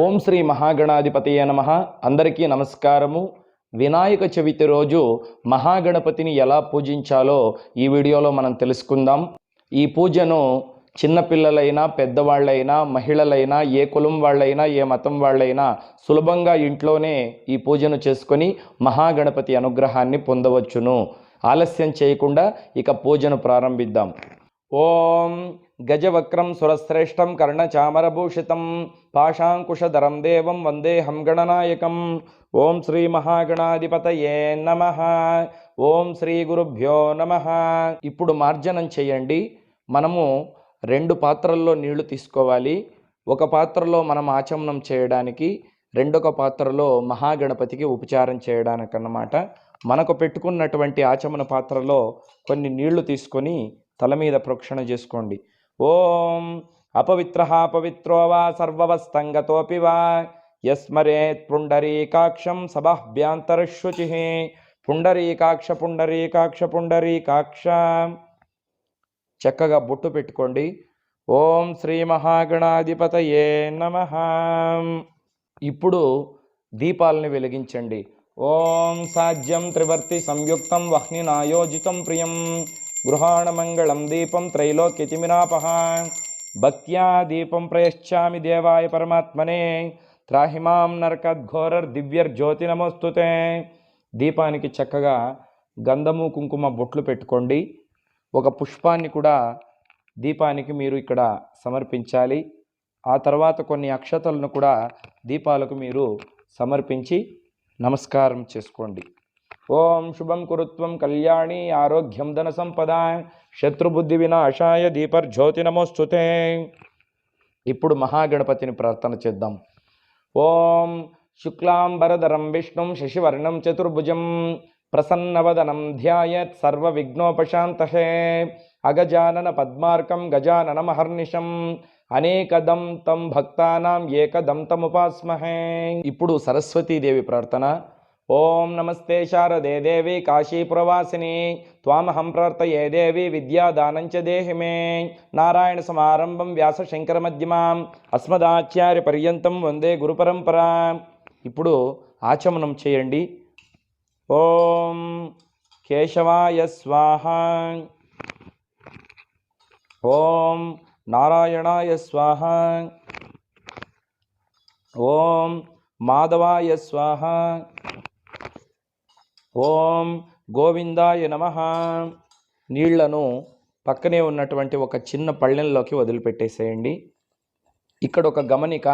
ఓం శ్రీ మహాగణాధిపతయ నమ. అందరికీ నమస్కారము. వినాయక చవితి రోజు మహాగణపతిని ఎలా పూజించాలో ఈ వీడియోలో మనం తెలుసుకుందాం. ఈ పూజను చిన్నపిల్లలైనా పెద్దవాళ్ళైనా మహిళలైనా ఏ కులం వాళ్ళైనా ఏ మతం వాళ్ళైనా సులభంగా ఇంట్లోనే ఈ పూజను చేసుకొని మహాగణపతి అనుగ్రహాన్ని పొందవచ్చును. ఆలస్యం చేయకుండా ఇక పూజను ప్రారంభిద్దాం. ఓం గజవక్రం సురశ్రేష్టం కర్ణచామరభూషితం పాశాంకుశధరం దేవం వందేహం గణనాయకం. ఓం శ్రీ మహాగణాధిపతయే నమ. ఓం శ్రీ గురుభ్యో నమ. ఇప్పుడు మార్జనం చేయండి. మనము రెండు పాత్రల్లో నీళ్ళు తీసుకోవాలి. ఒక పాత్రలో మనం ఆచమనం చేయడానికి రెండొక పాత్రలో మహాగణపతికి ఉపచారం చేయడానికి అన్నమాట మనకు పెట్టుకున్నటువంటి ఆచమన పాత్రలో కొన్ని నీళ్ళు తీసుకొని తల మీద ప్రోక్షణ చేసుకోండి. ఓం అపవిత్ర పవిత్రో వా సర్వవస్తంగతోపి వా యస్మరేత్ పుండరీకాక్షం సభాభ్యాంతరశుచి పుండరీకాక్ష పుండరీకాక్ష పుండరీకాక్ష. చక్కగా బొట్టు పెట్టుకోండి. ఓం శ్రీ మహాగణాధిపతయే నమ. ఇప్పుడు దీపాలని వెలిగించండి. ఓం సాధ్యం త్రివర్తి సంయుక్తం వహ్నినాయోజితం ప్రియం. గృహాణమంగళం దీపం త్రైలోక్యతిమినాపహ భక్త్యా దీపం ప్రయశ్చామి దేవాయ పరమాత్మనే. త్రాహిమాం నరకద్ఘోరర్ దివ్యర్జ్యోతి నమోస్తుతే. దీపానికి చక్కగా గంధము కుంకుమ బొట్లు పెట్టుకోండి. ఒక పుష్పాన్ని కూడా దీపానికి మీరు ఇక్కడ సమర్పించాలి. ఆ తర్వాత కొన్ని అక్షతలను కూడా దీపాలకు మీరు సమర్పించి నమస్కారం చేసుకోండి. ఓం శుభం కురుత్వం కళ్యాణి ఆరోగ్యం ధన సంపద శత్రుబుద్ధి వినాశాయ దీపర్జ్యోతి నమోస్తుతే. ఇప్పుడు మహాగణపతిని ప్రార్థన చేద్దాం. ఓం శుక్లాంబరధరం విష్ణుం శశివర్ణం చతుర్భుజం ప్రసన్నవదనం ధ్యాయత్ సర్వ విఘ్నోపశాంతహే అగజానన పద్మార్కం గజాననమహర్నిశం అనేకదం తం భక్తానాం ఏకదం తముపాస్మహే. ఇప్పుడు సరస్వతీదేవి ప్రార్థన. ఓం నమస్తే శారదే దేవి కాశీపురవాసిని త్వామహం ప్రార్థయే దేవి విద్యాదానంచ చ దేహి మే నారాయణ సమారంభం వ్యాస శంకర మధ్యమాం. అస్మదాచార్య పర్యంతం వందే గురు పరంపర. ఇప్పుడు ఆచమనం చేయండి. ఓం కేశవాయ స్వాహ. ఓం నారాయణాయ స్వాహ. ఓం మాధవాయ స్వాహ. ఓం గోవిందాయ నమ. నీళ్ళను పక్కనే ఉన్నటువంటి ఒక చిన్న పళ్ళెంలోకి వదిలిపెట్టేసేయండి. ఇక్కడ ఒక గమనిక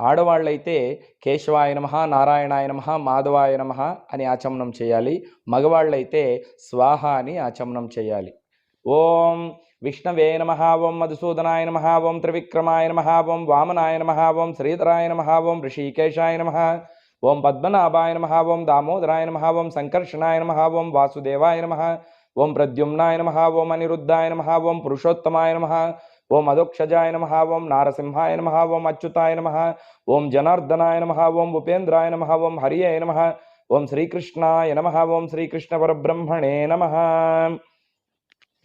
ఆడవాళ్ళైతే కేశవాయ నమ నారాయణాయ నమ మాధవాయ నమ అని ఆచమనం చేయాలి. మగవాళ్ళైతే స్వాహ అని ఆచమనం చేయాలి. ఓం విష్ణవే నమ ఓం మధుసూదనాయ నమ ఓం త్రివిక్రమాయ నమ ఓం వామనాయ నమ ఓం శ్రీధరాయ నమ ఓం ఋషికేశాయ నమ. ఓం పద్మనాభాయ నమ ఓం దామోదరాయ నమ ఓం సంకర్షణాయ నమ ఓం వాసుదేవాయ నమ ఓం ప్రద్యుమ్నాయ నమ ఓం అనిరుద్ధాయ నమ ఓం పురుషోత్తమాయ నమ ఓం అధోక్షజాయ నమ ఓం నారసింహాయ నమ ఓం అచ్యుతాయ నమ ఓం జనార్దనాయ నమ ఓం ఉపేంద్రాయ నమ ఓం హరియే నమ ఓం శ్రీకృష్ణాయ నమ ఓం శ్రీకృష్ణ పరబ్రహ్మణే నమ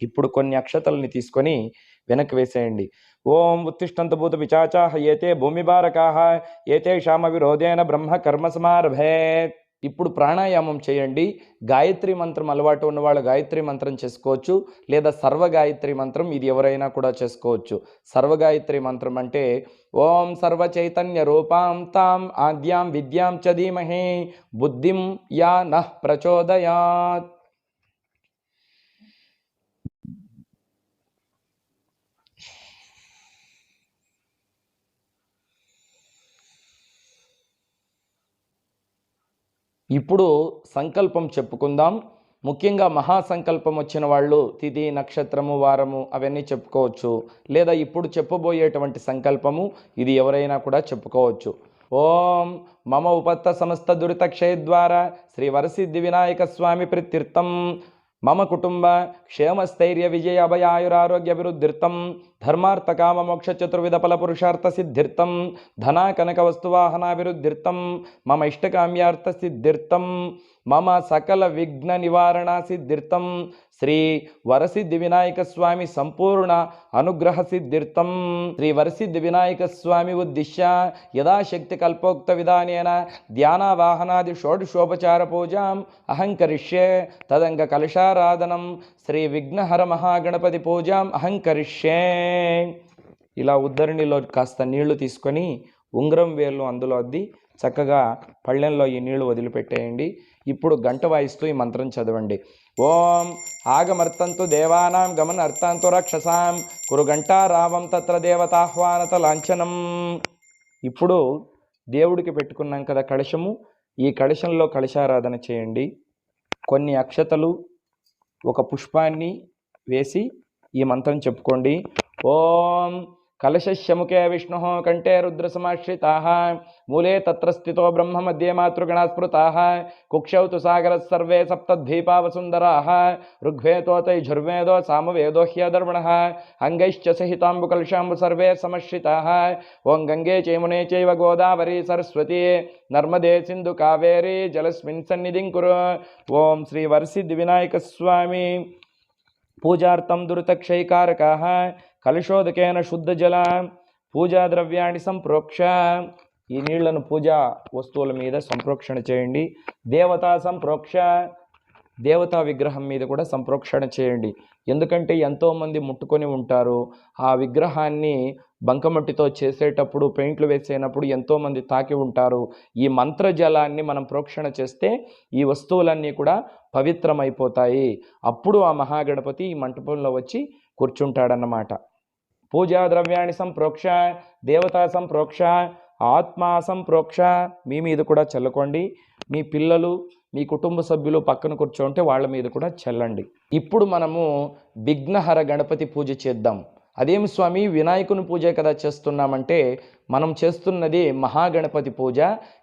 ఇప్పుడు కొన్ని అక్షతల్ని తీసుకొని వెనక్కి వేసేయండి ఓం ఉత్తిష్టంత భూత పిచాచాహ ఏతే భూమి బారకాహ ఏతేషామ విరోధేన బ్రహ్మ కర్మ సమారభే. ఇప్పుడు ప్రాణాయామం చేయండి. గాయత్రి మంత్రం అలవాటు ఉన్న వాళ్ళు గాయత్రి మంత్రం చేసుకోవచ్చు. లేదా సర్వగాయత్రి మంత్రం ఇది ఎవరైనా కూడా చేసుకోవచ్చు. సర్వగాయత్రి మంత్రం అంటే ఓం సర్వ చైతన్య రూపాం తాం ఆద్యాం విద్యాం చ ధీమహి బుద్ధిం యా నః ప్రచోదయాత్. ఇప్పుడు సంకల్పం చెప్పుకుందాం. ముఖ్యంగా మహాసంకల్పం వచ్చిన వాళ్ళు తిథి నక్షత్రము వారము అవన్నీ చెప్పుకోవచ్చు. లేదా ఇప్పుడు చెప్పబోయేటువంటి సంకల్పము ఇది ఎవరైనా కూడా చెప్పుకోవచ్చు. ఓం మమ ఉపత్త సమస్త దురితక్షయ ద్వారా శ్రీ వరసిద్ధి వినాయక స్వామి ప్రత్యర్థం. మమ కుటుంబ క్షేమస్థైర్య విజయ అభయాయురారోగ్య విరుద్ధిర్థం ధర్మార్థ కామ మోక్ష చతుర్విధ ఫల పురుషార్థ సిద్ధిర్థం ధనా కనక వస్తువాహనాభివృద్ధిర్థం మమ ఇష్టకామ్యార్థ సిద్ధిర్థం మమ సకల విఘ్న నివారణ సిద్ధిర్థం. శ్రీ వరసిద్ధి వినాయక స్వామి సంపూర్ణ అనుగ్రహ సిద్ధిర్థం. శ్రీ వరసిద్ధి వినాయక స్వామి ఉద్దిశ్య యథాశక్తి కల్పోక్త విధానేన ధ్యానవాహనాది షోడశోపచార పూజాం అహంకరిష్యే తదంగ కలశారాధనం. శ్రీ విఘ్నహర మహాగణపతి పూజాం అహంకరిష్యే. ఇలా ఉద్ధరణిలో కాస్త నీళ్ళు తీసుకొని ఉంగరం వేళ్ళు అందులో అద్ది చక్కగా పళ్ళెంలో ఈ నీళ్ళు వదిలిపెట్టేయండి. ఇప్పుడు గంట వాయిస్తూ ఈ మంత్రం చదవండి. ఓం ఆగమర్తంతు దేవానాం గమన అర్థంతు రక్షసాం కురు గంటారావం తత్ర దేవతాహ్వానత లాంఛనం. ఇప్పుడు దేవుడికి పెట్టుకున్నాం కదా కలశము. ఈ కలశంలో కలశారాధన చేయండి. కొన్ని అక్షతలు ఒక పుష్పాన్ని వేసి ఈ మంత్రం చెప్పుకోండి. ఓం कलशश्य मुखे विष्णु कंठे रुद्र सश्रिता मूले त्र स्थि ब्रह्म मध्ये मातृगणा स्मृताः कुक्षौ तु सागरः सर्वे सप्तद्वीपावसुन्दराः। साम सामवेदो ह्यदर्वणः अङ्गैश्च सहितांबुकलशाबु सर्वे समश्रिता। ओं गंगे चेमुने चैव गोदावरी सरस्वती। नर्मदे सिंधु कावेरी जलस्मिन् ओं कुरु। ॐ श्रीवर्षिद्विनायकस्वामी पूजा दुरुतक्षैकारकाः। కలుషోదకేన శుద్ధ జల పూజా ద్రవ్యాన్ని సంప్రోక్ష. ఈ నీళ్ళను పూజా వస్తువుల మీద సంప్రోక్షణ చేయండి. దేవతా సంప్రోక్ష. దేవతా విగ్రహం మీద కూడా సంప్రోక్షణ చేయండి. ఎందుకంటే ఎంతోమంది ముట్టుకొని ఉంటారు. ఆ విగ్రహాన్ని బంకమట్టితో చేసేటప్పుడు పెయింట్లు వేసేటప్పుడు ఎంతోమంది తాకి ఉంటారు. ఈ మంత్ర జలాన్ని మనం ప్రోక్షణ చేస్తే ఈ వస్తువులన్నీ కూడా పవిత్రమైపోతాయి. అప్పుడు ఆ మహాగణపతి ఈ మంటపంలో వచ్చి కూర్చుంటాడన్నమాట. పూజా ద్రవ్యాన్ని సంప్రోక్ష దేవతా సంప్రోక్ష ఆత్మా సంప్రోక్ష మీ మీద కూడా చల్లుకోండి. మీ పిల్లలు మీ కుటుంబ సభ్యులు పక్కన కూర్చోంటే వాళ్ళ మీద కూడా చల్లండి. ఇప్పుడు మనము విఘ్నహర గణపతి పూజ చేద్దాం. అదేం స్వామి వినాయకుని పూజ కదా చేస్తున్నామంటే మనం చేస్తున్నది మహాగణపతి పూజ.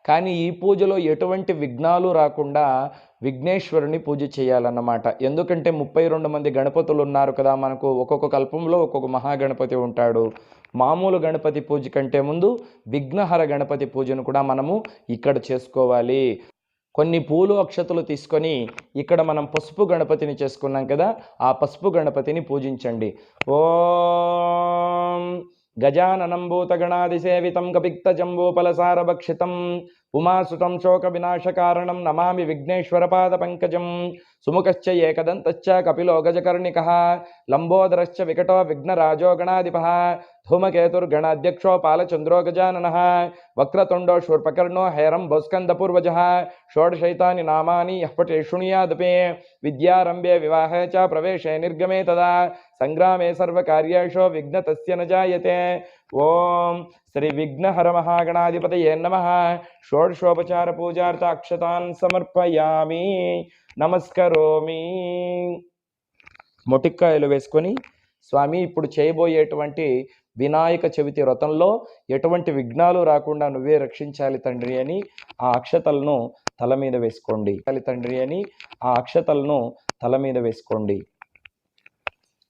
కానీ ఈ పూజలో ఎటువంటి విఘ్నాలు రాకుండా విఘ్నేశ్వరుని పూజ చేయాలన్నమాట. ఎందుకంటే ముప్పై రెండు మంది గణపతులు ఉన్నారు కదా మనకు ఒక్కొక్క కల్పంలో ఒక్కొక్క మహాగణపతి ఉంటాడు. మామూలు గణపతి పూజ కంటే ముందు విఘ్నహర గణపతి పూజను కూడా మనము ఇక్కడ చేసుకోవాలి. కొన్ని పూలు అక్షతలు తీసుకొని ఇక్కడ మనం పసుపు గణపతిని చేసుకున్నాం కదా ఆ పసుపు గణపతిని పూజించండి. ఓం గజాననం భూతగణాది సేవితం కపిక్త జంబూపలసార उमासुतं शोकविनाशकारणं नमामि विघ्नेश्वरपादपङ्कजं सुमुखश्च एकदन्तश्च कपिलो गजकर्णिक लंबोदर विकटो विघ्नराजो गणाधिप धूमकेतुर्गणाध्यक्षो पालचंद्रो गजानन वक्रतुंडो शूर्पकर्णो हैरम्भोस्कन्दपूर्वजः षोडशैतानि षोडशैता यः पटे शृणुयादपि विद्यारंभे विवाहे च प्रवेशे निर्गमे तदा सर्व सर्वकार्येषु विघ्न तस्य न जायते ఓం శ్రీ విఘ్నహర మహాగణాధిపతయే నమ. షోడశోపచార పూజార్థ అక్షతాన్ సమర్పయామి. నమస్కరోమి. మొటిక్కాయలు వేసుకొని స్వామి ఇప్పుడు చేయబోయేటువంటి వినాయక చవితి వ్రతంలో ఎటువంటి విఘ్నాలు రాకుండా నువ్వే రక్షించాలి తండ్రి అని ఆ అక్షతలను తల మీద వేసుకోండి. తల్లి తండ్రి అని ఆ అక్షతలను తల మీద వేసుకోండి.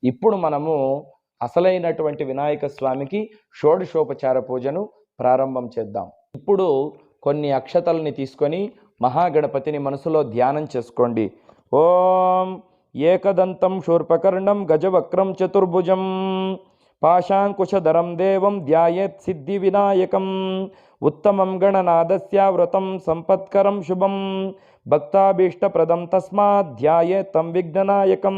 ఇప్పుడు మనము అసలైనటువంటి వినాయక స్వామికి షోడశోపచార పూజను ప్రారంభం చేద్దాం. ఇప్పుడు కొన్ని అక్షతల్ని తీసుకొని మహాగణపతిని మనసులో ధ్యానం చేసుకోండి. ఓం ఏకదంతం శూర్పకర్ణం గజవక్రం చతుర్భుజం పాశాంకుశధరం దేవం ధ్యాయేత్ సిద్ధి వినాయకం ఉత్తమం గణనాదస్య వ్రతం సంపత్కరం శుభం భక్తాభీష్టప్రదం తస్మాత్ ధ్యాయేత్ తం విఘ్ననాయకం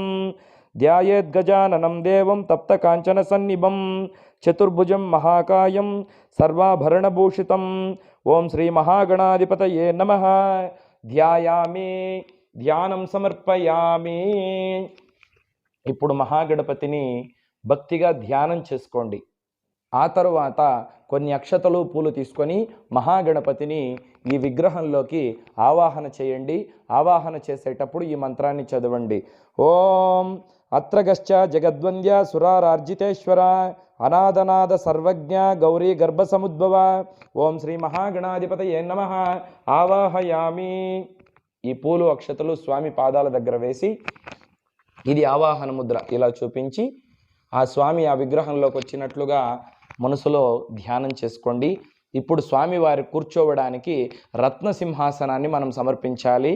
ధ్యాయేద్ గజాననం దేవం తప్త కాంచన సన్నిభం చతుర్భుజం మహాకాయం సర్వాభరణభూషితం. ఓం శ్రీ మహాగణాధిపతయే నమ. ధ్యాయామి ధ్యానం సమర్పయామి. ఇప్పుడు మహాగణపతిని భక్తిగా ధ్యానం చేసుకోండి. ఆ తరువాత కొన్ని అక్షతలు పూలు తీసుకొని మహాగణపతిని ఈ విగ్రహంలోకి ఆవాహన చేయండి. ఆవాహన చేసేటప్పుడు ఈ మంత్రాన్ని చదవండి. ఓం అత్రగశ్చ జగద్వంద్య సురారార్జితేశ్వర అనాదనాద సర్వజ్ఞ గౌరీ గర్భసముద్భవ. ఓం శ్రీ మహాగణాధిపతయే నమ. ఆవాహయామి. ఈ పూలు అక్షతలు స్వామి పాదాల దగ్గర వేసి ఇది ఆవాహన ముద్ర ఇలా చూపించి ఆ స్వామి ఆ విగ్రహంలోకి వచ్చినట్లుగా మనసులో ధ్యానం చేసుకోండి. ఇప్పుడు స్వామి వారి కూర్చోవడానికి రత్న సింహాసనాన్ని మనం సమర్పించాలి.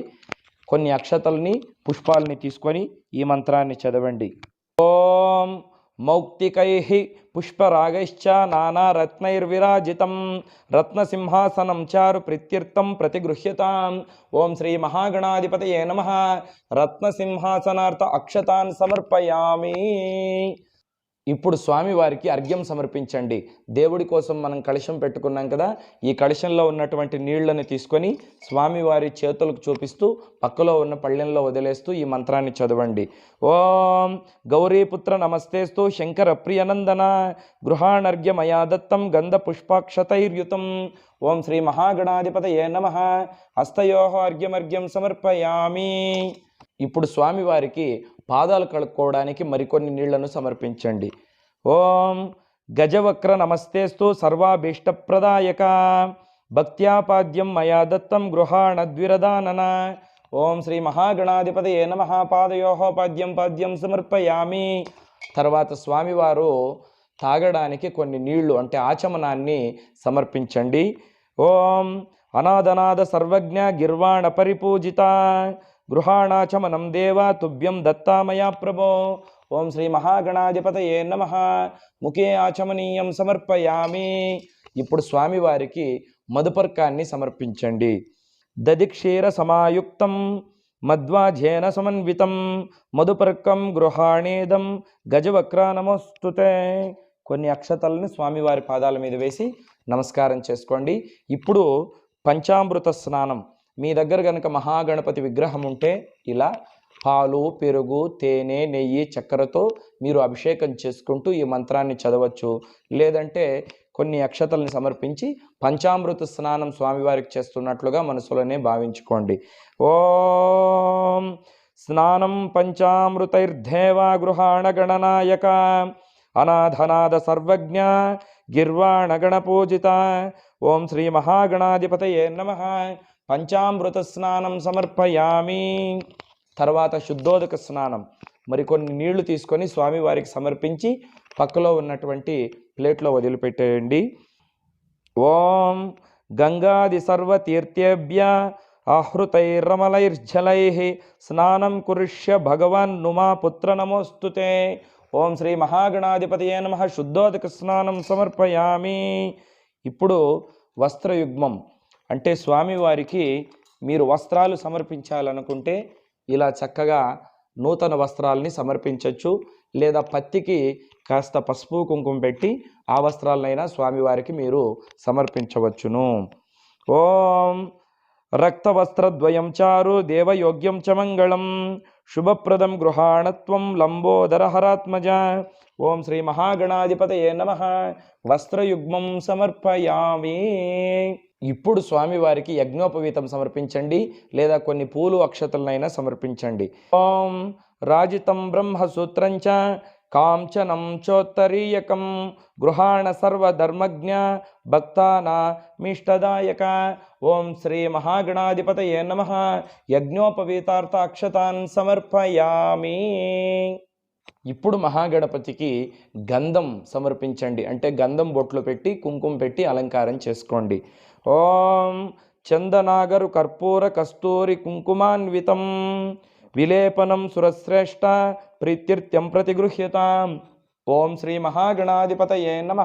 కొన్ని అక్షతల్ని పుష్పాలని తీసుకొని ఈ మంత్రాన్ని చదవండి. ఓం మౌక్తికై పుష్పరాగైశ్చ నానారత్నైర్విరాజితం రత్నసింహాసనం చారు ప్రత్యర్థం ప్రతిగృహ్యతాం. ఓం శ్రీ మహాగణాధిపతయే నమ రత్నసింహాసనార్థ అక్షతాన్ సమర్పయామి. ఇప్పుడు స్వామివారికి అర్ఘ్యం సమర్పించండి. దేవుడి కోసం మనం కలశం పెట్టుకున్నాం కదా ఈ కలశంలో ఉన్నటువంటి నీళ్ళను తీసుకొని స్వామివారి చేతులకు చూపిస్తూ పక్కలో ఉన్న పళ్ళెంలో వదిలేస్తూ ఈ మంత్రాన్ని చదవండి. ఓం గౌరీపుత్ర నమస్తేస్తు శంకర ప్రియనందన గృహాణర్ఘ్యమయా దత్తం గంధ పుష్పాక్షతైర్యుతం ఓం శ్రీ మహాగణాధిపతయే నమ. హస్తయోహో అర్ఘ్యమర్ఘ్యం సమర్పయామి. ఇప్పుడు స్వామివారికి పాదాలు కడుక్కోవడానికి మరికొన్ని నీళ్ళను సమర్పించండి. ఓం గజవక్ర నమస్తేస్తు సర్వాభీష్టప్రదాయక. భక్త్యాపాద్యం మయా దత్తం గృహాణద్విరదానన ఓం శ్రీ మహాగణాధిపతయే నమ. పాదయోహో పాద్యం పాద్యం సమర్పయామి. తర్వాత స్వామివారు తాగడానికి కొన్ని నీళ్ళు అంటే ఆచమనాన్ని సమర్పించండి. ఓం అనాదనాద సర్వజ్ఞ గిర్వాణ పరిపూజిత. గృహాణాచమనం దేవా తుభ్యం దత్తామయా ప్రభో. ఓం శ్రీ మహాగణాధిపతయే నమ. ముఖే ఆచమనీయం సమర్పయామి. ఇప్పుడు స్వామివారికి మధుపర్కాన్ని సమర్పించండి. దదిక్షీర సమాయుక్తం మధ్వాజేన సమన్వితం మధుపర్కం గృహాణేదం గజవక్ర నమోస్తుతే. కొన్ని అక్షతల్ని స్వామివారి పాదాల మీద వేసి నమస్కారం చేసుకోండి. ఇప్పుడు పంచామృత స్నానం. మీ దగ్గర కనుక మహాగణపతి విగ్రహం ఉంటే ఇలా పాలు పెరుగు తేనె నెయ్యి చక్కెరతో మీరు అభిషేకం చేసుకుంటూ ఈ మంత్రాన్ని చదవచ్చు. లేదంటే కొన్ని అక్షతల్ని సమర్పించి పంచామృత స్నానం స్వామివారికి చేస్తున్నట్లుగా మనసులోనే భావించుకోండి. ఓం స్నానం పంచామృతైర్దేవా గృహాణ గణనాయక అనాథనాథ సర్వజ్ఞ గిర్వాణ గణపూజిత ఓం శ్రీ మహాగణాధిపతయే నమ. పంచామృత స్నానం సమర్పయామి. తర్వాత శుద్ధోదక స్నానం. మరికొన్ని నీళ్ళు తీసుకొని స్వామివారికి సమర్పించి పక్కలో ఉన్నటువంటి ప్లేట్లో వదిలిపెట్టేయండి. ఓం గంగాది సర్వతీర్థేభ్య ఆహృతైరమలైర్జలై స్నానం కురుష్య భగవాన్ నుమా పుత్ర నమోస్తుతే. ఓం శ్రీ మహాగణాధిపతియే నమ. శుద్ధోదక స్నానం సమర్పయామి. ఇప్పుడు వస్త్రయుగ్మం. అంటే స్వామివారికి మీరు వస్త్రాలు సమర్పించాలనుకుంటే ఇలా చక్కగా నూతన వస్త్రాలని సమర్పించవచ్చు లేదా పత్తికి కాస్త పసుపు కుంకుమ పెట్టి ఆ వస్త్రాలనైనా స్వామివారికి మీరు సమర్పించవచ్చును. ఓం రక్తవస్త్రద్వయం చారు దేవయోగ్యం చ మంగళం శుభప్రదం గృహాణత్వం లంబోదరహరాత్మజ ఓం శ్రీ మహాగణాధిపతయే నమ. వస్త్రయుగ్మం సమర్పయామి. ఇప్పుడు స్వామివారికి యజ్ఞోపవీతం సమర్పించండి లేదా కొన్ని పూలు అక్షతలనైనా సమర్పించండి. ఓం రాజితం బ్రహ్మసూత్రంచ కాంచనం చోత్తరీయకం గృహాణ సర్వధర్మజ్ఞ భక్తానామిష్టదాయక ఓం శ్రీ మహాగణాధిపతయే నమ. యజ్ఞోపవీతార్థ అక్షతాన్ సమర్పయామి. ఇప్పుడు మహాగణపతికి గంధం సమర్పించండి. అంటే గంధం బొట్లు పెట్టి కుంకుమ పెట్టి అలంకారం చేసుకోండి. ఓం చందనాగరు కర్పూర కస్తూరి కుంకుమాన్వితం విలేపనం సురశ్రేష్ట ప్రీత్యర్థ్యం ప్రతిగృహ్యతాం. ఓం శ్రీ మహాగణాధిపతయే నమ.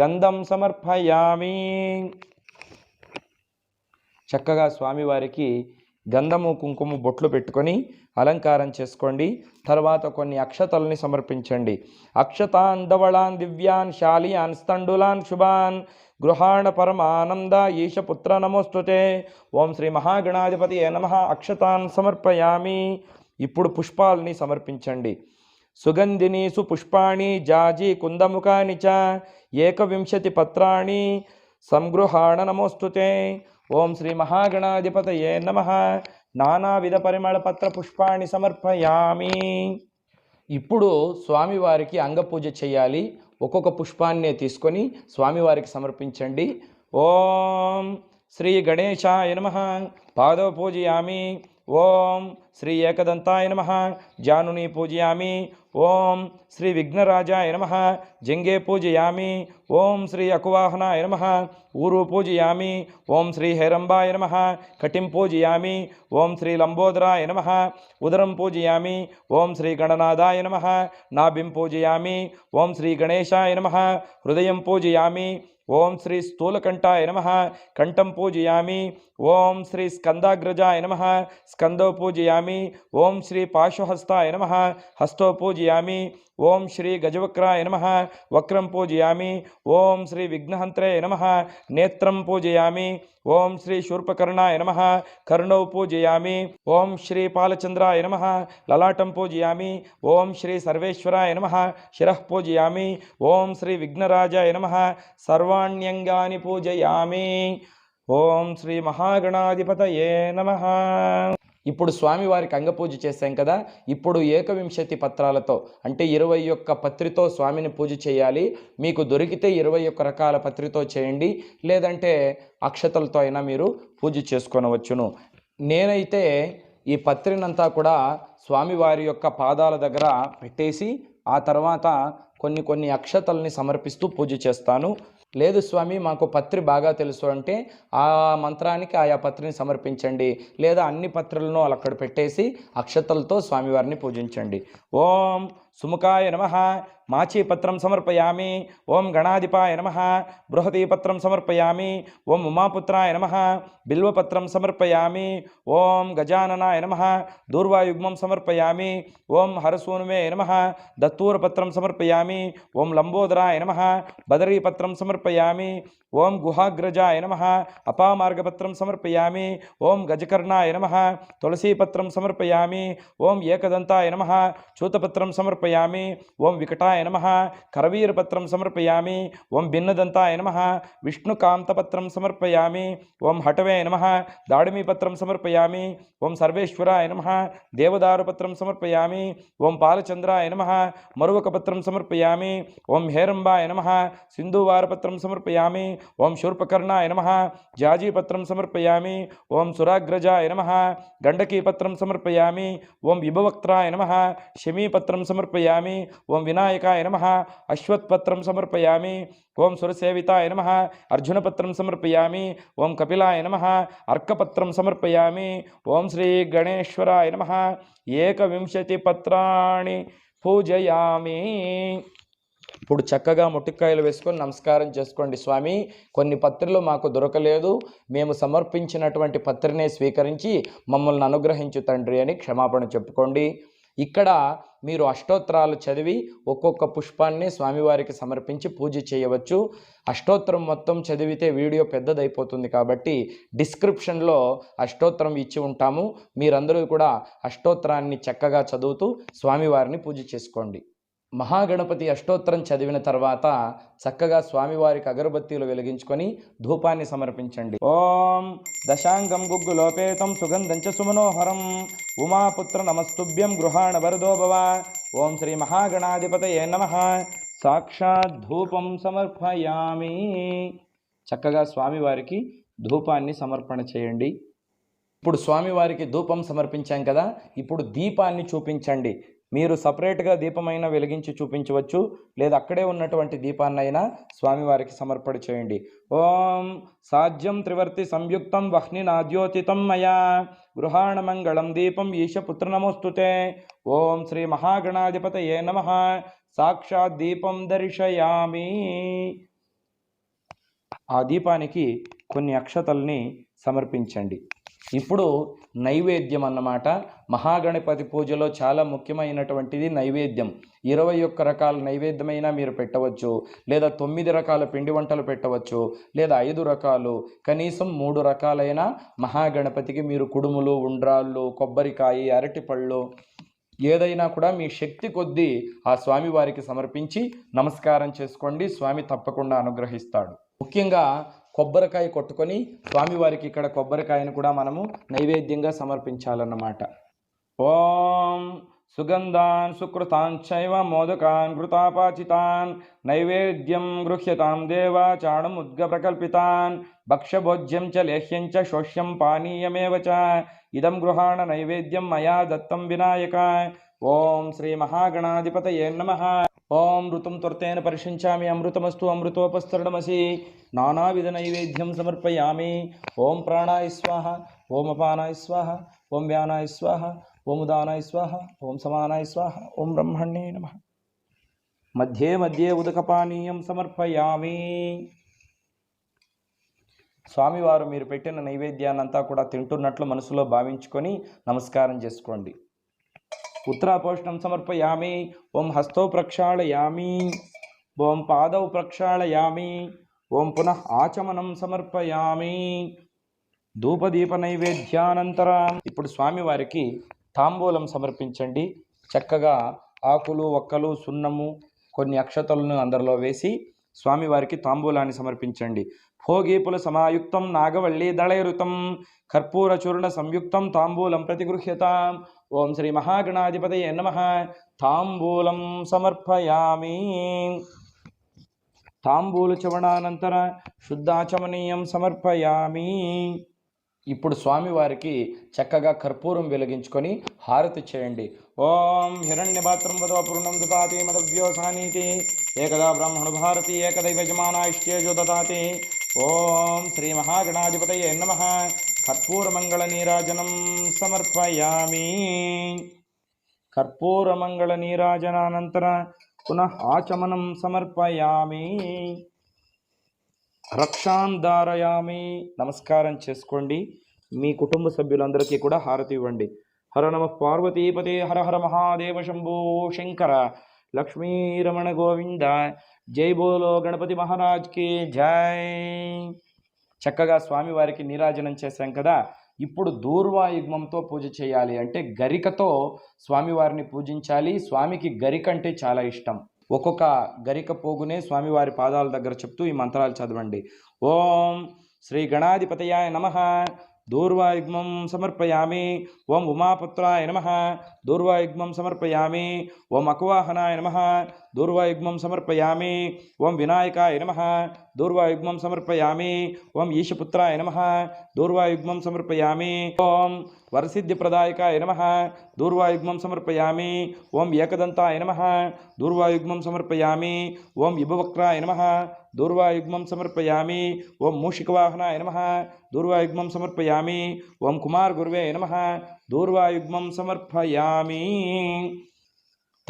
గంధం సమర్పయామి. చక్కగా స్వామివారికి గంధము కుంకుమ బొట్లు పెట్టుకొని అలంకారం చేసుకోండి. తర్వాత కొన్ని అక్షతల్ని సమర్పించండి. అక్షతాన్ ధవళాన్ దివ్యాన్ శాలియాన్ స్తండులాన్ శుభాన్ గృహాణ పరమానంద ఈశపుత్ర నమోస్తుతే. ఓం శ్రీ మహాగణాధిపతి నమ. అక్షతాన్ సమర్పయామి. ఇప్పుడు పుష్పాలని సమర్పించండి. సుగంధినీసు పుష్పాణి జాజి కుందముఖాని చ ఏకవింశతి పత్రాణి సంగృహాణ నమోస్తుతే. ఓం శ్రీ మహాగణాధిపతయే నమ. నానావిధ పరిమళ పత్ర పుష్పాన్ని సమర్పయామి. ఇప్పుడు స్వామివారికి అంగపూజ చేయాలి. ఒక్కొక్క పుష్పాన్నే తీసుకొని స్వామివారికి సమర్పించండి. ఓం శ్రీ గణేశాయ నమ. పాదవ పూజయామి ఓం శ్రీ ఏకదంతాయ నమ. జానుని పూజయామి. ఓం శ్రీ విఘ్నరాజాయ నమ జంగే పూజయామి ఓం శ్రీ అకువాహనాయ నమ ఊరు పూజయామి ఓం శ్రీ హేరంబాయ నమ కటిం పూజయామి ఓం శ్రీ లంబోదరాయ నమ ఉదరం పూజయామి ఓం శ్రీ గణనాథాయ నమ నాభిం పూజయామి ఓం శ్రీ గణేశాయ నమ హృదయం పూజయామి ఓం శ్రీ స్థూలకంఠాయ నమ కంఠం పూజయామి. ఓం శ్రీ స్కందాగ్రజాయ నమ స్కందో పూజయామి. ఓం శ్రీ పాశుహస్తాయ నమ హస్తో పూజయామి. ఓం శ్రీ గజవక్రాయ నమ వక్రం పూజయామి. ఓం శ్రీ విఘ్నహంత్రయ నమ నేత్రం పూజయామి. ఓం శ్రీ శూర్పకర్ణాయ నమ కర్ణౌ పూజయామి. ఓం శ్రీ పాలచంద్రాయ నమ లలాటం పూజయామి. ఓం శ్రీ సర్వేశ్వరాయ నమ శిరః పూజయామి. ఓం శ్రీ విఘ్నరాజాయ నమ సర్వాణ్యంగాని పూజయామి. ఓం శ్రీ మహాగణాధిపతయే నమ. ఇప్పుడు స్వామివారికి అంగపూజ చేశాం కదా ఇప్పుడు ఏకవింశతి పత్రాలతో అంటే ఇరవై ఒక్క పత్రితో స్వామిని పూజ చేయాలి. మీకు దొరికితే ఇరవై ఒక్క రకాల పత్రితో చేయండి. లేదంటే అక్షతలతో అయినా మీరు పూజ చేసుకొనవచ్చును. నేనైతే ఈ పత్రినంతా కూడా స్వామివారి యొక్క పాదాల దగ్గర పెట్టేసి ఆ తర్వాత కొన్ని కొన్ని అక్షతల్ని సమర్పిస్తూ పూజ చేస్తాను. లేదు స్వామి మాకు పత్రి బాగా తెలుసు అంటే ఆ మంత్రానికి ఆయా పత్రిని సమర్పించండి. లేదా అన్ని పత్రులను అక్కడ పెట్టేసి అక్షతలతో స్వామివారిని పూజించండి. ఓం సుముఖాయ నమ మాచీపత్రం సమర్పయామి ఓం గణాధిపాయ నమ బృహదీపత్రం సమర్పయామి ఓం ఉమాపుత్రాయ నమ బిల్వపత్రం సమర్పయామి ఓం గజాననాయ నమ దూర్వాయుగ్మం సమర్పయామి ఓం హరసూనుమే నమ దత్తూరపత్రం సమర్పయామి ఓం లంబోదరాయ నమ బదరీపత్రం సమర్పయామి ఓం గుహాగ్రజాయ నమ అపామార్గపత్రం సమర్పయామి ఓం గజకర్ణాయ నమ తులసీపత్రం సమర్పయామి ఓం ఏకదంతాయ నమ చూతపత్రం సమర్పయామి. ఓం వికటాయ నమ. కరవీరపత్రం సమర్పయామి. ఓం భిన్నదంతాయ నమ. విష్ణుకాంతపత్రం సమర్పయామి. ఓం హటవే నమ. దాడిమీపత్రం సమర్పయామి. ఓం సర్వేశ్వరాయ నమ. దేవదారుపత్రం సమర్పయామి. ఓం పాలచంద్రాయ నమ. మరువకపత్రం సమర్పయామి. ఓం హేరంబాయ నమ. సింధువారపత్రం సమర్పయామి. ఓం శూర్పకర్ణాయ నమ. జాజీపత్రం సమర్పయామి. ఓం సురాగ్రజాయ నమ. గండకీపత్రం సమర్పయామి. ఓం విభవక్త్రాయ నమ. శమీపత్రం సమర్ప సమర్పయామి. ఓం వినాయకాయ నమ. అశ్వత్పత్రం సమర్పయామి. ఓం సురసేవితాయ నమ. అర్జునపత్రం సమర్పయామి. ఓం కపిలాయ నమ. అర్కపత్రం సమర్పయామి. ఓం శ్రీ గణేశ్వరాయ నమ. ఏకవింశతి పత్రాణి పూజయామి. ఇప్పుడు చక్కగా ముట్టికాయలు వేసుకొని నమస్కారం చేసుకోండి స్వామి. కొన్ని పత్రలు మాకు దొరకలేదు. మేము సమర్పించినటువంటి పత్రినే స్వీకరించి మమ్మల్ని అనుగ్రహించు తండ్రి అని క్షమాపణ చెప్పుకోండి. ఇక్కడ మీరు అష్టోత్తరాలు చదివి ఒక్కొక్క పుష్పాన్ని స్వామివారికి సమర్పించి పూజ చేయవచ్చు. అష్టోత్తరం మొత్తం చదివితే వీడియో పెద్దదైపోతుంది కాబట్టి డిస్క్రిప్షన్లో అష్టోత్తరం ఇచ్చి ఉంటాము. మీరందరూ కూడా అష్టోత్తరాన్ని చక్కగా చదువుతూ స్వామివారిని పూజ చేసుకోండి. మహాగణపతి అష్టోత్తరం చదివిన తర్వాత చక్కగా స్వామివారికి అగరబత్తీలు వెలిగించుకొని ధూపాన్ని సమర్పించండి. ఓం దశాంగం గుగ్గు లోపేతం సుగంధం సుమనోహరం. ఉమాపుత్ర నమస్తుభ్యం గృహాణ వరదోభవ ఓం శ్రీ మహాగణాధిపతయే నమ. సాక్షాత్ ధూపం సమర్పయామి. చక్కగా స్వామివారికి ధూపాన్ని సమర్పణ చేయండి. ఇప్పుడు స్వామివారికి ధూపం సమర్పించాం కదా ఇప్పుడు దీపాన్ని చూపించండి. మీరు సపరేట్గా దీపమైన వెలిగించి చూపించవచ్చు లేదా అక్కడే ఉన్నటువంటి దీపాన్నైనా స్వామివారికి సమర్పణ చేయండి. ఓం సాధ్యం త్రివర్తి సంయుక్తం వహ్ని నాద్యోతితం మయా గృహాణ మంగళం దీపం ఈశపుత్ర నమోస్తుతే ఓం శ్రీ మహాగణాధిపతయే నమ. సాక్షాత్ దీపం దర్శయామి. ఆ దీపానికి కొన్ని అక్షతల్ని సమర్పించండి. ఇప్పుడు నైవేద్యం అన్నమాట. మహాగణపతి పూజలో చాలా ముఖ్యమైనటువంటిది నైవేద్యం. ఇరవై ఒక్క రకాల నైవేద్యమైనా మీరు పెట్టవచ్చు. లేదా తొమ్మిది రకాల పిండి వంటలు పెట్టవచ్చు. లేదా ఐదు రకాలు. కనీసం మూడు రకాలైన మహాగణపతికి మీరు కుడుములు ఉండ్రాళ్ళు కొబ్బరికాయ అరటిపళ్ళు ఏదైనా కూడా మీ శక్తి కొద్దీ ఆ స్వామివారికి సమర్పించి నమస్కారం చేసుకోండి. స్వామి తప్పకుండా అనుగ్రహిస్తాడు. ముఖ్యంగా కొబ్బరికాయ కొట్టుకొని స్వామివారికి ఇక్కడ కొబ్బరికాయను కూడా మనము నైవేద్యంగా సమర్పించాలన్నమాట. ఓం సుగంధాన్ సుకృతాన్ మోదకాన్ కృతాపాచితాన్ నైవేద్యం గృహ్యతాం దేవ చాణముద్గ ప్రకల్పితాన్ భక్ష్యభోజ్యం చ లేహ్యం చ శోష్యం పానీయమేవ చ ఇదం గృహాణ నైవేద్యం మయా దత్తం వినాయక ఓం శ్రీ మహాగణాధిపతయే నమ ఓం ఋతుం త్వర్తేన పరిశించామి అమృతమస్తు అమృతోపస్తరణమసి నానావిధ నైవేద్యం సమర్పయామి ఓం ప్రాణాయ స్వాహ ఓం అపానాయ స్వాహ ఓం వ్యానాయ స్వాహ ఓం ఉదానాయ స్వాహ ఓం సమానాయ స్వాహ ఓం బ్రహ్మణ్యే నమ. మధ్యే మధ్యే ఉదకపానీయం సమర్పయామి. స్వామివారు మీరు పెట్టిన నైవేద్యాన్నంతా కూడా తింటున్నట్లు మనసులో భావించుకొని నమస్కారం చేసుకోండి. ఉత్తరాపోషణం సమర్పయామి ఓం హస్తౌ ప్రక్షాళయామి ఓం పాదౌ ప్రక్షాళయామి ఓం పునః ఆచమనం సమర్పయామి. ధూపదీప నైవేద్యానంతరం. ఇప్పుడు స్వామివారికి తాంబూలం సమర్పించండి. చక్కగా ఆకులు ఒక్కలు సున్నము కొన్ని అక్షతలను అందరిలో వేసి స్వామివారికి తాంబూలాన్ని సమర్పించండి. భోగీపుల సమాయుక్తం నాగవల్లి దళయరుతం కర్పూర చూర్ణ సంయుక్తం తాంబూలం ప్రతిగృహ్యతాం. ఓం శ్రీ మహాగణాధిపతయ నమ. తాంబూలం సమర్పయామి. తాంబూల చవణానంతర శుద్ధాచమనీయం సమర్పయామి. ఇప్పుడు స్వామివారికి చక్కగా కర్పూరం వెలిగించుకొని హారతి చేయండి. ఓం హిరణ్యపాత్రం వద పూర్ణం దుతాతి మదవ్యోసానీతి ఏకదా బ్రాహ్మణ భారతి ఏకదైవ యజమానాయిష్ట్యేజో దదాతి. ఓం శ్రీ మహాగణాధిపతయే నమ. కర్పూరమంగళ నీరాజనం సమర్పయామి. కర్పూరమంగళ నీరాజనానంతర పునః ఆచమనం సమర్పయామి. రక్షాంధారయామి నమస్కారం చేసుకోండి. మీ కుటుంబ సభ్యులందరికీ కూడా హారతి ఇవ్వండి. హర నమ పార్వతీపతే హర హర మహాదేవ శంభో శంకర. లక్ష్మీరమణ గోవింద. జై బోలో గణపతి మహారాజ్కి జై. చక్కగా స్వామివారికి నీరాజనం చేశాం కదా. ఇప్పుడు దూర్వాయుగ్మంతో పూజ చేయాలి అంటే గరికతో స్వామివారిని పూజించాలి. స్వామికి గరిక అంటే చాలా ఇష్టం. ఒక్కొక్క గరిక పోగునే స్వామివారి పాదాల దగ్గర చెప్తూ ఈ మంత్రాలు చదవండి. ఓం శ్రీ గణాధిపతయాయ నమ. దూర్వాయుగ్మం సమర్పయామి. ఓం ఉమాపుత్రాయ నమ. దూర్వాయుగ్మం సమర్పయామి. ఓం అకువాహనాయ నమ. దూర్వాయుగ్మం సమర్పయామి ఓం వినాయకాయ నమ దూర్వాయుగ్మం సమర్పయామి ఓం ఈశపుత్రాయ నమ దూర్వాయుగ్మం సమర్పయామి ఓం వరసిద్ధిప్రదాయకాయ నమ దూర్వాయుగ్మం సమర్పయామి ఓం ఏకదంతాయ నమ దూర్వాయుగ్మం సమర్పయామి ఓం ఇభవక్రాయ నమ దూర్వాయుగ్మం సమర్పయామి ఓం మూషికవాహనాయ నమ దూర్వాయుగ్మం సమర్పయామి ఓం కుమార్ గురువే నమ దూర్వాయుగ్మం సమర్పయామి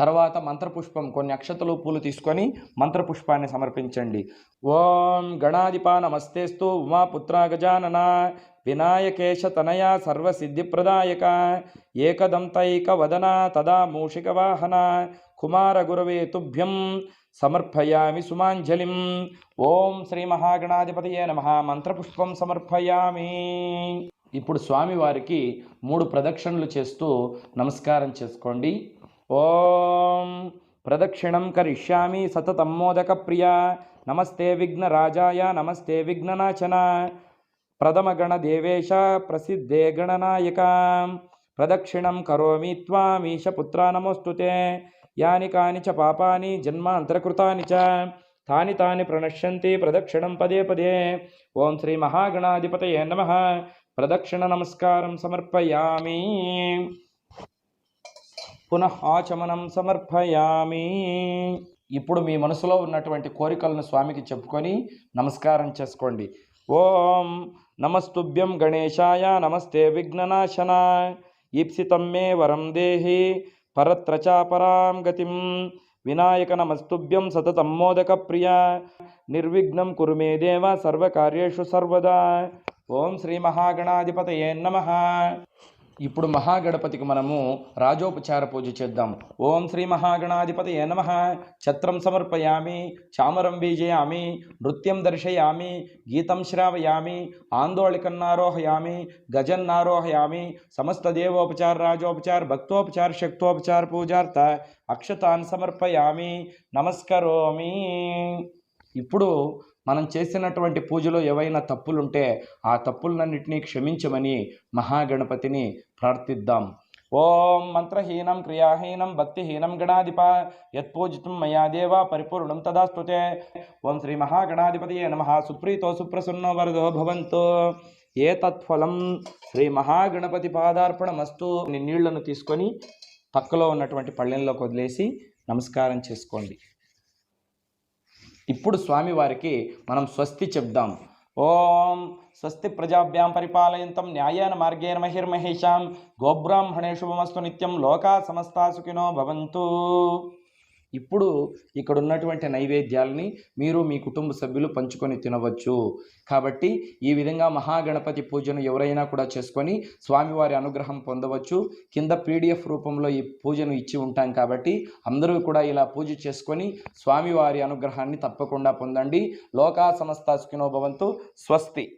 తర్వాత మంత్రపుష్పం కొన్ని అక్షతలు పూలు తీసుకొని మంత్రపుష్పాన్ని సమర్పించండి. ఓం గణాధిపా నమస్తేస్తు ఉమాపుత్ర గజానన వినాయకేశ తనయా సర్వసిద్ధిప్రదాయక ఏకదంతైక వదన తదా మూషికవాహన కుమార గురవే తుభ్యం సమర్పయామి సుమాంజలిం. ఓం శ్రీ మహాగణాధిపతియే నమ. మంత్రపుష్పం సమర్పయామి. ఇప్పుడు స్వామివారికి మూడు ప్రదక్షిణలు చేస్తూ నమస్కారం చేసుకోండి. ఓం ప్రదక్షిణం కరిష్యామి సతతం మోదక ప్రియ నమస్తే విఘ్నరాజాయ నమస్తే విఘ్ననాచన ప్రథమ గణదేవేశ ప్రసిద్ధే గణనాయక. ప్రదక్షిణం కరోమి త్వామీశ పుత్ర నమోస్తుతే యాని కాని చ పాపాని జన్మాంతరకృతాని చ. తాని తాని ప్రణశ్యంతి ప్రదక్షిణం పదే పదే. ఓం శ్రీ మహాగణాధిపతయే నమ. ప్రదక్షిణ నమస్కారం సమర్పయామి. పునః ఆచమనం సమర్పయామి. ఇప్పుడు మీ మనసులో ఉన్నటువంటి కోరికలను స్వామికి చెప్పుకొని నమస్కారం చేసుకోండి. ఓం నమస్తుభ్యం గణేశాయ నమస్తే విఘ్ననాశన. ఈప్సితం మే వరం దేహి పరత్ర చాపరాం గతిం. వినాయక నమస్తుభ్యం సతతం మోదక ప్రియ. నిర్విఘ్నం కురు మే దేవ సర్వకార్యేషు సర్వదా. ఓం శ్రీ మహాగణాధిపతయే నమ. ఇప్పుడు మహాగణపతికి మనము రాజోపచార పూజ చేద్దాం. ఓం శ్రీ మహాగణాధిపతి నమ. ఛత్రం సమర్పయామి చామరం బీజయామి నృత్యం దర్శయామి గీతం శ్రావయామి ఆందోళికన్నారోహయామి గజన్నారోహయామి సమస్త దేవోపచార రాజోపచార భక్తోపచార శక్తోపచార పూజార్థ అక్షతాన్ సమర్పయామి. నమస్కరోమి. ఇప్పుడు మనం చేసినటువంటి పూజలో ఏవైనా తప్పులుంటే ఆ తప్పులన్నింటినీ క్షమించమని మహాగణపతిని ప్రార్థిద్దాం. ఓం మంత్రహీనం క్రియాహీనం భక్తిహీనం గణాధిప యత్పూజితం మయా దేవ పరిపూర్ణం తదాస్తుతే ఓం శ్రీ మహాగణాధిపతియే నమ. సుప్రీతో సుప్రసన్నో వరదో భవంతు. ఏ తత్ఫలం శ్రీ మహాగణపతి పాదార్పణమస్తు. నీ నీళ్ళను తీసుకొని పక్కలో ఉన్నటువంటి పళ్ళెంలోకి వదిలేసి నమస్కారం చేసుకోండి. ఇప్పుడు స్వామివారికి మనం స్వస్తి చెప్దాం. ఓం స్వస్తి ప్రజాభ్యాం పరిపాలయంతం న్యాయేన మార్గేణ మహిర్మహేషాం గోబ్రాహ్మణే శుభమస్తు నిత్యం లోకా సమస్తా సుఖినో భవంతు. ఇప్పుడు ఇక్కడ ఉన్నటువంటి నైవేద్యాలని మీరు మీ కుటుంబ సభ్యులు పంచుకొని తినవచ్చు. కాబట్టి ఈ విధంగా మహాగణపతి పూజను ఎవరైనా కూడా చేసుకొని స్వామివారి అనుగ్రహం పొందవచ్చు. కింద పీడిఎఫ్ రూపంలో ఈ పూజను ఇచ్చి ఉంటాం కాబట్టి అందరూ కూడా ఇలా పూజ చేసుకొని స్వామివారి అనుగ్రహాన్ని తప్పకుండా పొందండి. లోకా సమస్త సుఖినో భవంతు. స్వస్తి.